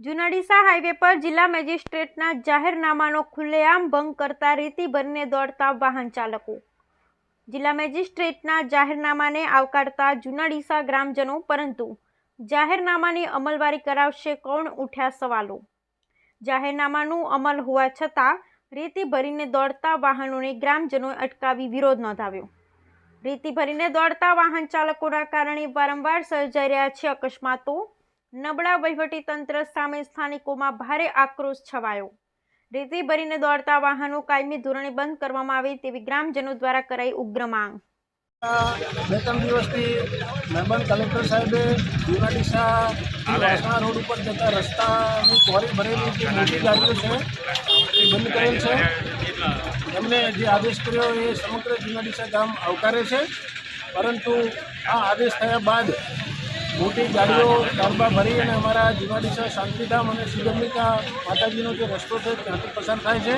Juna Deesa highway પર જિલ્લા મેજિસ્ટ્રેટના જાહેરનામાનો ખુલ્લેઆમ ભંગ કરતા રેતી ભરીને દોડતા વાહન ચાલકો. જિલ્લા મેજિસ્ટ્રેટના જાહેરનામાને આવકારતા જુનાડીસા ગ્રામજનો પરંતુ જાહેરનામાની અમલવારી કરાવશે કોણ ઉઠ્યા સવાલો. જાહેરનામાનું અમલ હોવા છતાં રેતી ભરીને દોડતા વાહનોને ગ્રામજનોએ અટકાવી વિરોધ નોંધાવ્યો. રેતી ભરીને દોડતા વાહન ચાલકોના કારણે વારંવાર સર્જાઈ રહ્યા છે અકસ્માતો. નબળા વહીવટી તંત્ર સામે સ્થાનિકોમાં ભારે આક્રોશ છવાયો. રેતી ભરીને દોડતા વાહનો કાયમી ધોરણે બંધ કરવામાં આવે તેવી ગ્રામજનો દ્વારા કરાઈ ઉગ્ર માંગ. બે ત્રણ દિવસથી મહેમાન કલેક્ટર સાહેબે જુનાડીસા વાસણા રોડ ઉપર જતા રસ્તાની ચોરી ભરેલી જે મોટી ગાડીઓ છે એ બંધ કરેલ છે. એમને જે આદેશ કર્યો એ સમગ્ર જુનાડીસા ગામ આવકારે છે. પરંતુ આ આદેશ થયા બાદ મોટી ગાડીઓ કારબા ભરી અને અમારા જુનાડીસા શાંતિધામ અને સુગંધિકા માતાજીનો જે રસ્તો છે ત્યાંથી પસાર થાય છે.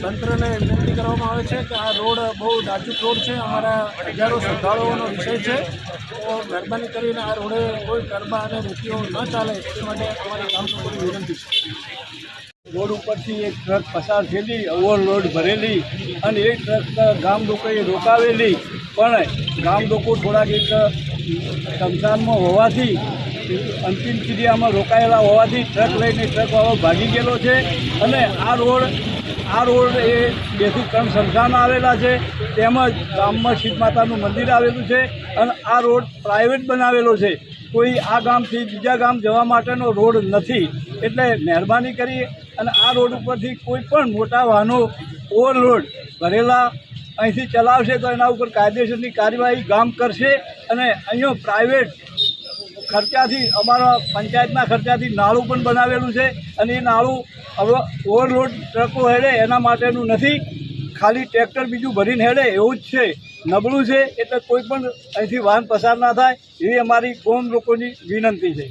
તંત્રને વિનંતી કરવામાં આવે છે કે આ રોડ બહુ નાજુક રોડ છે. અમારા હજારો શ્રદ્ધાળુઓનો વિષય છે. તો મહેરબાની કરીને આ રોડે કોઈ ગરબા અને રેતીઓ ન ચાલે એ માટે અમારી ગામની વિનંતી છે. રોડ ઉપરથી એક ટ્રક પસાર થયેલી, ઓવરલોડ ભરેલી અને એ ટ્રક ગામ લોકોએ રોકાવેલી. પણ ગામ લોકો થોડાક એક શમશાનમાં હોવાથી અંતિમ ક્રિયામાં રોકાયેલા હોવાથી ટ્રક લઈને ટ્રકવાળો ભાગી ગયેલો છે અને આ રોડ આ રોડ એ બેથી ત્રણ શમશાન આવેલા છે. તેમજ ગામમાં શીત માતાનું મંદિર આવેલું છે અને આ રોડ પ્રાઇવેટ બનાવેલો છે. કોઈ આ ગામથી બીજા ગામ જવા માટેનો રોડ નથી. એટલે મહેરબાની કરી અને આ રોડ ઉપરથી કોઈ પણ મોટા વાહનો ઓવરલોડ ભરેલા અહીંથી ચલાવશે તો એના ઉપર કાયદેસરની કાર્યવાહી ગામ કરશે. અને અહીંયા પ્રાઇવેટ ખર્ચાથી, અમારા પંચાયતના ખર્ચાથી નાળું પણ બનાવેલું છે અને એ નાળું હવે ઓવરલોડ ટ્રકો હેડે એના માટેનું નથી. ખાલી ટ્રેક્ટર બીજું ભરીને હેડે એવું જ છે. નબળું છે એટલે કોઈ પણ અહીંથી વાહન પસાર ના થાય એવી અમારી કોમ લોકોની વિનંતી છે.